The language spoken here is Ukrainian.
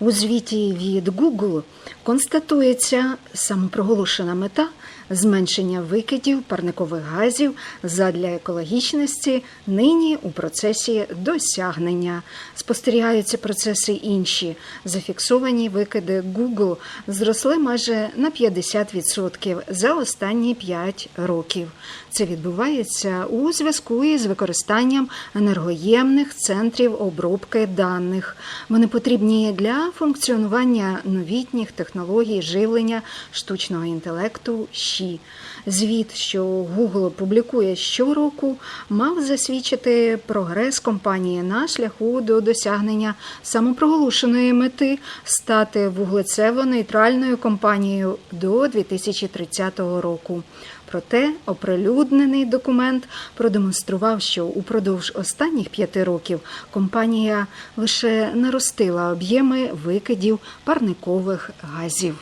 У звіті від Google констатується самопроголошена мета зменшення викидів парникових газів задля екологічності нині у процесі досягнення. Спостерігаються процеси інші. Зафіксовані викиди Google зросли майже на 50% за останні 5 років. Це відбувається у зв'язку із використанням енергоємних центрів обробки даних. Вони потрібні для функціонування новітніх технологій живлення штучного інтелекту ЩІ. Звіт, що Google публікує щороку, мав засвідчити прогрес компанії на шляху до досягнення самопроголошеної мети стати вуглецево-нейтральною компанією до 2030 року. Проте оприлюднений документ продемонстрував, що упродовж останніх п'яти років компанія лише наростила об'єми викидів парникових газів.